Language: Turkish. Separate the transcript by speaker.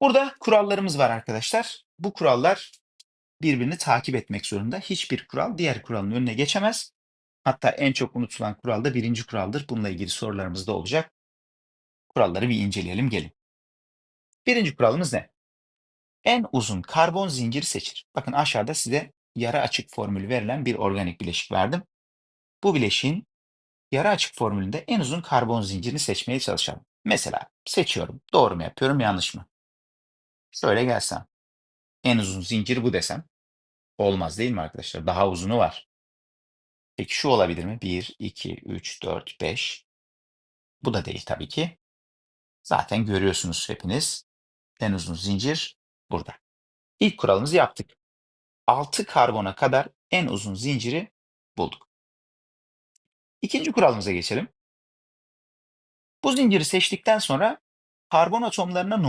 Speaker 1: Burada kurallarımız var arkadaşlar. Bu kurallar birbirini takip etmek zorunda. Hiçbir kural diğer kuralın önüne geçemez. Hatta en çok unutulan kural da birinci kuraldır. Bununla ilgili sorularımız da olacak. Kuralları bir inceleyelim gelin. Birinci kuralımız ne? En uzun karbon zinciri seçir. Bakın aşağıda size yarı açık formülü verilen bir organik bileşik verdim. Bu bileşiğin yarı açık formülünde en uzun karbon zincirini seçmeye çalışalım. Mesela seçiyorum. Doğru mu yapıyorum, yanlış mı? Şöyle gelsem. En uzun zincir bu desem. Olmaz değil mi arkadaşlar? Daha uzunu var. Peki şu olabilir mi? 1, 2, 3, 4, 5. Bu da değil tabii ki. Zaten görüyorsunuz hepiniz. En uzun zincir burada. İlk kuralımızı yaptık. 6 karbona kadar en uzun zinciri bulduk. İkinci kuralımıza geçelim. Bu zinciri seçtikten sonra karbon atomlarına numara